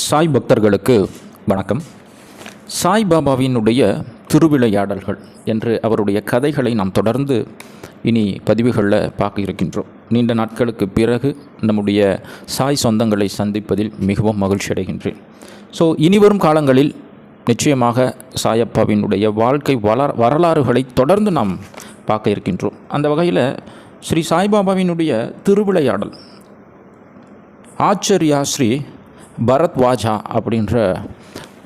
சாய் பக்தர்களுக்கு வணக்கம். சாய் பாபாவினுடைய திருவிளையாடல்கள் என்று அவருடைய கதைகளை நாம் தொடர்ந்து இனி பதிவுகளில் பார்க்க இருக்கின்றோம். நீண்ட நாட்களுக்கு பிறகு நம்முடைய சாய் சொந்தங்களை சந்திப்பதில் மிகவும் மகிழ்ச்சி அடைகின்றேன். ஸோ இனிவரும் காலங்களில் நிச்சயமாக சாயப்பாவினுடைய வாழ்க்கை வளர் வரலாறுகளை தொடர்ந்து நாம் பார்க்க இருக்கின்றோம். அந்த வகையில் ஸ்ரீ சாய்பாபாவினுடைய திருவிளையாடல் ஆச்சரியா ஸ்ரீ பரத்வாஜா அப்படின்ற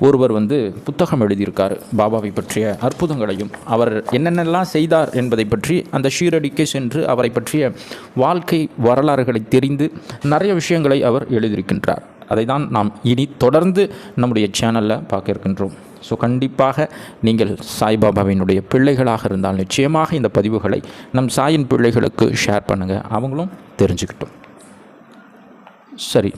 ஒருவர் வந்து புத்தகம் எழுதியிருக்கார். பாபாவை பற்றிய அற்புதங்களையும் அவர் என்னென்னலாம் செய்தார் என்பதை பற்றி அந்த ஷீரடிக்கு சென்று அவரை பற்றிய வாழ்க்கை வரலாறுகளை தெரிந்து நிறைய விஷயங்களை அவர் எழுதியிருக்கின்றார். அதை தான் நாம் இனி தொடர்ந்து நம்முடைய சேனலில் பார்க்க இருக்கின்றோம். ஸோ கண்டிப்பாக நீங்கள் சாய்பாபாவினுடைய பிள்ளைகளாக இருந்தால் நிச்சயமாக இந்த பதிவுகளை நம் சாயின் பிள்ளைகளுக்கு ஷேர் பண்ணுங்கள் அவங்களும் தெரிஞ்சுக்கிட்டோம். சரி.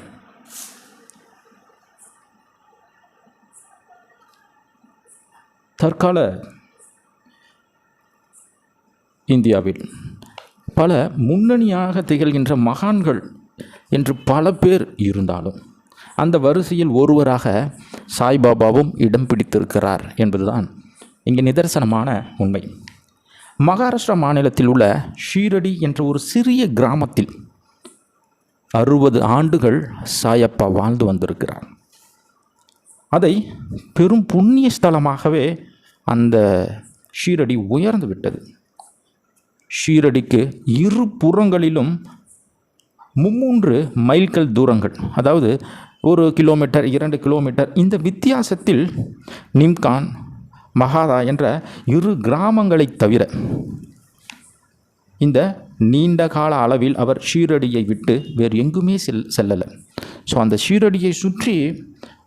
தற்கால இந்தியாவில் பல முன்னணியாக திகழ்கின்ற மகான்கள் என்று பல பேர் இருந்தாலும் அந்த வரிசையில் ஒருவராக சாய்பாபாவும் இடம் பிடித்திருக்கிறார் என்பதுதான் இங்கே நிதர்சனமான உண்மை. மகாராஷ்டிரா மாநிலத்தில் உள்ள ஷீரடி என்ற ஒரு சிறிய கிராமத்தில் அறுபது ஆண்டுகள் சாயப்பா வாழ்ந்து வந்திருக்கிறார். அதை பெரும் புண்ணிய ஸ்தலமாகவே அந்த ஷீரடி உயர்ந்து விட்டது. ஷீரடிக்கு இரு புறங்களிலும் மும்மூன்று மைல்கள் தூரங்கள். அதாவது ஒரு கிலோமீட்டர் இரண்டு கிலோமீட்டர் இந்த வித்தியாசத்தில் நிம்கான் மகாதா என்ற இரு கிராமங்களைத் தவிர இந்த நீண்ட கால அளவில் அவர் ஷீரடியை விட்டு வேறு எங்குமே செல் செல்லலை. ஸோ அந்த ஷீரடியை சுற்றி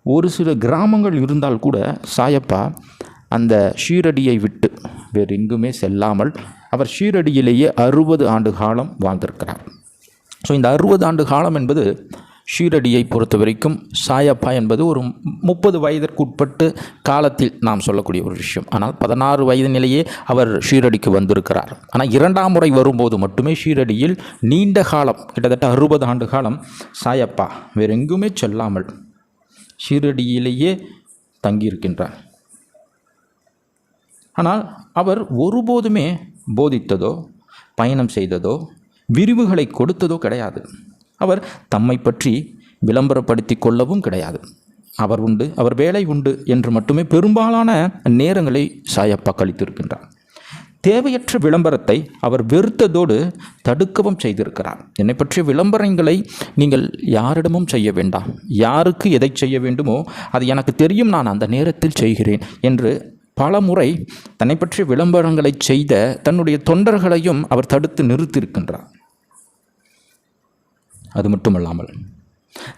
ஒரு சில கிராமங்கள் இருந்தால் கூட சாயப்பா அந்த ஷீரடியை விட்டு வேறு எங்குமே செல்லாமல் அவர் ஷீரடியிலேயே அறுபது ஆண்டு காலம் வாழ்ந்திருக்கிறார். ஸோ இந்த அறுபது ஆண்டு காலம் என்பது ஷீரடியை பொறுத்த வரைக்கும் சாயப்பா என்பது ஒரு முப்பது வயதிற்குட்பட்டு காலத்தில் நாம் சொல்லக்கூடிய ஒரு விஷயம். ஆனால் பதினாறு வயது நிலையே அவர் ஷீரடிக்கு வந்திருக்கிறார். ஆனால் இரண்டாம் முறை வரும்போது மட்டுமே ஷீரடியில் நீண்ட காலம் கிட்டத்தட்ட அறுபது ஆண்டு காலம் சாயப்பா வேறெங்குமே செல்லாமல் ஷீரடியிலேயே தங்கியிருக்கின்றார். ஆனால் அவர் ஒருபோதுமே போதித்ததோ பயணம் செய்ததோ விரிவுகளை கொடுத்ததோ கிடையாது. அவர் தம்மை பற்றி விளம்பரப்படுத்தி கொள்ளவும் கிடையாது. அவர் உண்டு அவர் வேலை உண்டு என்று மட்டுமே பெரும்பாலான நேரங்களை சாயப்பா கழித்திருக்கின்றார். தேவையற்ற விளம்பரத்தை அவர் வெறுத்ததோடு தடுக்கவும் செய்திருக்கிறார். என்னை பற்றிய விளம்பரங்களை நீங்கள் யாரிடமும் செய்ய வேண்டாம். யாருக்கு எதை செய்ய வேண்டுமோ அது எனக்கு தெரியும் நான் அந்த நேரத்தில் செய்கிறேன் என்று பல முறை தன்னை பற்றிய விளம்பரங்களை செய்த தன்னுடைய தொண்டர்களையும் அவர் தடுத்து நிறுத்தியிருக்கின்றார். அது மட்டுமல்லாமல்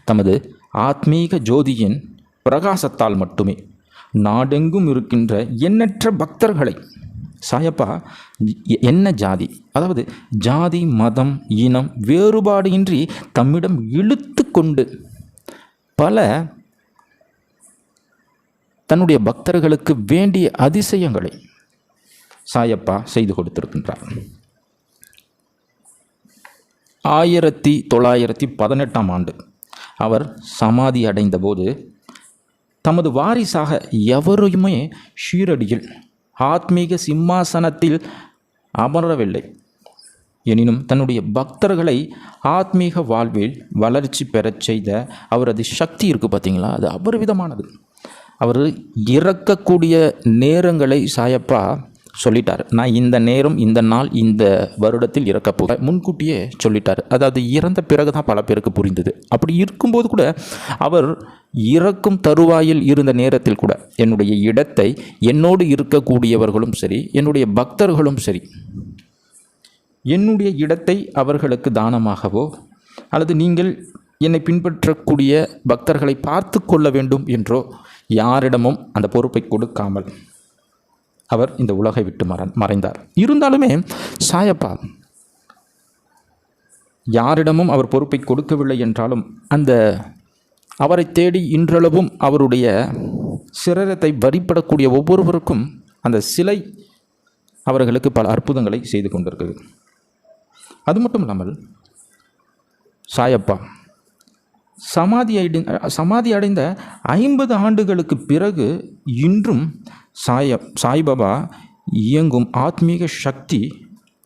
தமது ஆத்மீக ஜோதியின் பிரகாசத்தால் மட்டுமே நாடெங்கும் இருக்கின்ற எண்ணற்ற பக்தர்களை சாயப்பா எ- என்ன ஜாதி? அதாவது ஜாதி மதம் இனம் வேறுபாடு இன்றி தம்மிடம் இழுத்து கொண்டு பல தன்னுடைய பக்தர்களுக்கு வேண்டிய அதிசயங்களை சாயப்பா செய்து கொடுத்திருக்கின்றார். ஆயிரத்தி தொள்ளாயிரத்தி பதினெட்டாம் ஆண்டு அவர் சமாதி அடைந்தபோது தமது வாரிசாக எவரையுமே ஷீரடியில் ஆத்மீக சிம்மாசனத்தில் அமரவில்லை. எனினும் தன்னுடைய பக்தர்களை ஆத்மீக வாழ்வில் வளர்ச்சி பெறச் செய்த அவரது சக்தி இருக்குது பார்த்தீங்களா? அது அபரிவிதமானது. அவர் இறக்கக்கூடிய நேரங்களை சாயப்பா சொல்லிட்டார். நான் இந்த நேரம் இந்த நாள் இந்த வருடத்தில் இறக்க போகிறேன். முன்கூட்டியே சொல்லிட்டார். அதாவது இறந்த பிறகு தான் பல பேருக்கு புரிந்தது. அப்படி இருக்கும்போது கூட அவர் இறக்கும் தருவாயில் இருந்த நேரத்தில் கூட என்னுடைய இடத்தை என்னோடு இருக்கக்கூடியவர்களும் சரி என்னுடைய பக்தர்களும் சரி என்னுடைய இடத்தை அவர்களுக்கு தானமாகவோ அல்லது நீங்கள் என்னை பின்பற்றக்கூடிய பக்தர்களை பார்த்து கொள்ள வேண்டும் என்றோ யாரிடமும் அந்த பொறுப்பை கொடுக்காமல் அவர் இந்த உலகை விட்டு மற மறைந்தார். இருந்தாலுமே சாயப்பா யாரிடமும் அவர் பொறுப்பை கொடுக்கவில்லை என்றாலும் அந்த அவரை தேடி இன்றளவும் அவருடைய சிரரத்தை வரிப்படக்கூடிய ஒவ்வொருவருக்கும் அந்த சிலை அவர்களுக்கு பல அற்புதங்களை செய்து கொண்டிருக்குது. அது மட்டும் இல்லாமல் சாயப்பா சமாதி அடி சமாதி அடைந்த ஐம்பது ஆண்டுகளுக்கு பிறகு இன்றும் சாய சாய்பாபா இயங்கும் ஆத்மீக சக்தி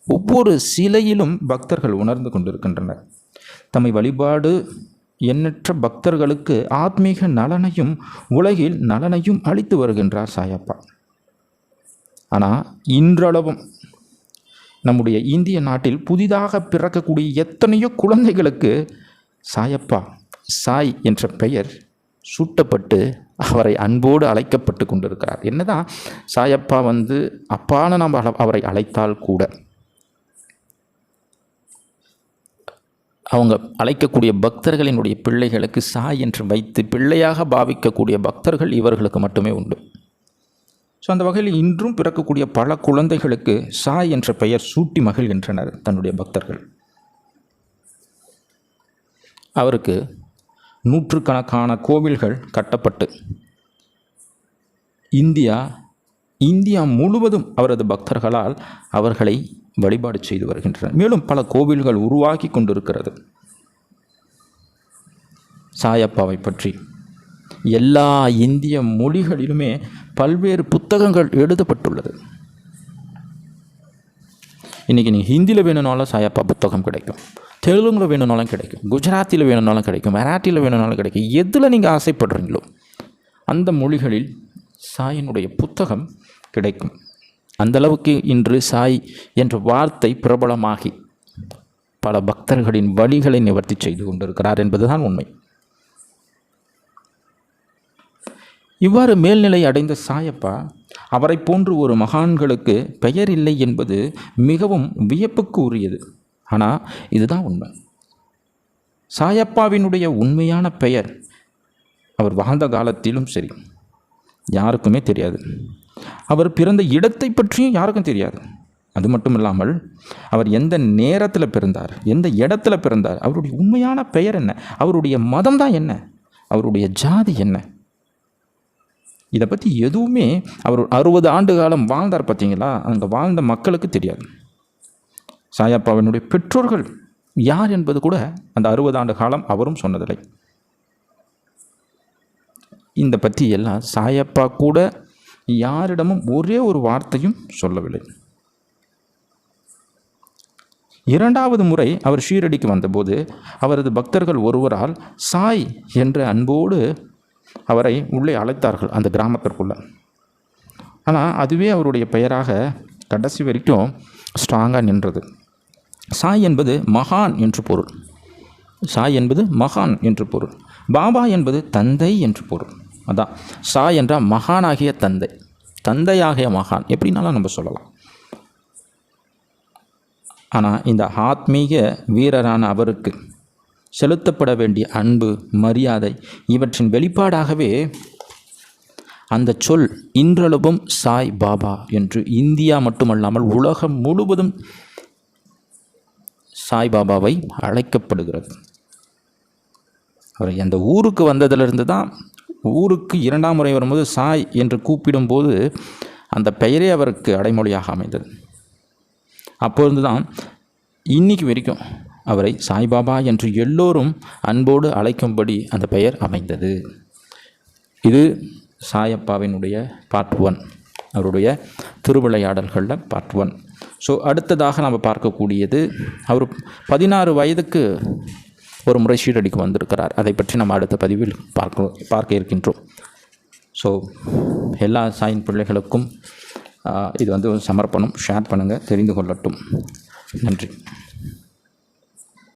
ஒவ்வொரு சிலையிலும் பக்தர்கள் உணர்ந்து கொண்டிருக்கின்றனர். தம்மை வழிபாடு எண்ணற்ற பக்தர்களுக்கு ஆத்மீக நலனையும் உலகில் நலனையும் அளித்து வருகின்றார் சாயப்பா. ஆனால் இன்றளவும் நம்முடைய இந்திய நாட்டில் புதிதாக பிறக்கக்கூடிய எத்தனையோ குழந்தைகளுக்கு சாயப்பா சாய் என்ற பெயர் சூட்டப்பட்டு அவரை அன்போடு அழைக்கப்பட்டு கொண்டிருக்கிறார். என்னதான் சாயப்பா வந்து அப்பான நாம் அழ- அவரை அழைத்தால் கூட அவங்க அழைக்கக்கூடிய பக்தர்களினுடைய பிள்ளைகளுக்கு சாய் என்று வைத்து பிள்ளையாக பாவிக்கக்கூடிய பக்தர்கள் இவர்களுக்கு மட்டுமே உண்டு. ஸோ அந்த வகையில் இன்றும் பிறக்கக்கூடிய பல குழந்தைகளுக்கு சாய் என்ற பெயர் சூட்டி மகிழ்கின்றனர் தன்னுடைய பக்தர்கள். அவருக்கு நூற்றுக்கணக்கான கோவில்கள் கட்டப்பட்டு இந்தியா இந்தியா முழுவதும் அவரது பக்தர்களால் அவர்களை வழிபாடு செய்து வருகின்றனர். மேலும் பல கோவில்கள் உருவாகி கொண்டிருக்கிறது. சாயப்பாவை பற்றி எல்லா இந்திய மொழிகளிலுமே பல்வேறு புத்தகங்கள் எழுதப்பட்டுள்ளது. இன்றைக்கி நீங்கள் ஹிந்தியில் வேணும்னாலும் சாயப்பா புத்தகம் கிடைக்கும். தெலுங்கில் வேணும்னாலும் கிடைக்கும். குஜராத்தியில் வேணும்னாலும் கிடைக்கும். மராட்டியில் வேணும்னாலும் கிடைக்கும். எதில் நீங்கள் ஆசைப்படுறீங்களோ அந்த மொழிகளில் சாயினுடைய புத்தகம் கிடைக்கும். அந்தளவுக்கு இன்று சாய் என்ற வார்த்தை பிரபலமாகி பல பக்தர்களின் வழிகளை நிவர்த்தி செய்து கொண்டிருக்கிறார் என்பதுதான் உண்மை. இவ்வாறு மேல்நிலை அடைந்த சாயப்பா அவரை போன்று ஒரு மகான்களுக்கு பெயர் இல்லை என்பது மிகவும் வியப்புக்கு உரியது ஆனால் இதுதான் உண்மை. சாயப்பாவினுடைய உண்மையான பெயர் அவர் வாழ்ந்த காலத்திலும் சரி யாருக்குமே தெரியாது. அவர் பிறந்த இடத்தை பற்றியும் யாருக்கும் தெரியாது. அது மட்டும் இல்லாமல் அவர் எந்த நேரத்தில் பிறந்தார் எந்த இடத்துல பிறந்தார் அவருடைய உண்மையான பெயர் என்ன அவருடைய மதம் தான் என்ன அவருடைய ஜாதி என்ன இதை பற்றி எதுவுமே அவர் அறுபது ஆண்டு காலம் வாழ்ந்தார் பார்த்தீங்களா? அங்கே வாழ்ந்த மக்களுக்கு தெரியாது. சாயப்பாவினுடைய பெற்றோர்கள் யார் என்பது கூட அந்த அறுபது ஆண்டு காலம் அவரும் சொன்னதில்லை. இந்த பற்றி எல்லாம் சாயப்பா கூட யாரிடமும் ஒரே ஒரு வார்த்தையும் சொல்லவில்லை. இரண்டாவது முறை அவர் ஷீரடிக்கு வந்தபோது அவரது பக்தர்கள் ஒருவரால் சாய் என்ற அன்போடு அவரை உள்ளே அழைத்தார்கள் அந்த கிராமத்திற்குள்ளே. ஆனால் அதுவே அவருடைய பெயராக கடைசி வரைக்கும் ஸ்ட்ராங்காக நின்றது. சாய் என்பது மகான் என்று பொருள். சாய் என்பது மகான் என்று பொருள். பாபா என்பது தந்தை என்று பொருள். அதான். சாய் என்றால் மகானாகிய தந்தை. தந்தையாகிய மகான். எப்படின்னாலும் நம்ம சொல்லலாம். ஆனால் இந்த ஆத்மீக வீரரான அவருக்கு செலுத்தப்பட வேண்டிய அன்பு மரியாதை இவற்றின் வெளிப்பாடாகவே அந்த சொல் இன்றளவும் சாய் பாபா என்று இந்தியா மட்டுமல்லாமல் உலகம் முழுவதும் சாய் பாபாவை அழைக்கப்படுகிறது. அவர் அந்த ஊருக்கு வந்ததிலிருந்து தான் ஊருக்கு இரண்டாம் முறை வரும்போது சாய் என்று கூப்பிடும்போது அந்த பெயரே அவருக்கு அடைமொழியாக அமைந்தது. அப்போது தான் இன்றைக்கு வரைக்கும் அவரை சாய்பாபா என்று எல்லோரும் அன்போடு அழைக்கும்படி அந்த பெயர் அமைந்தது. இது சாயப்பாவினுடைய பார்ட் ஒன் அவருடைய திருவிளையாடல்களில் பார்ட் ஒன் ஸோ அடுத்ததாக நம்ம பார்க்கக்கூடியது அவர் பதினாறு வயதுக்கு ஒரு முறை ஷீரடிக்கு வந்திருக்கிறார். அதை பற்றி நம்ம அடுத்த பதிவில் பார்க்க பார்க்க இருக்கின்றோம். ஸோ எல்லா சாயின் பிள்ளைகளுக்கும் இது வந்து ஒரு சமர்ப்பணம். ஷேர் பண்ணுங்கள் தெரிந்து கொள்ளட்டும். நன்றி.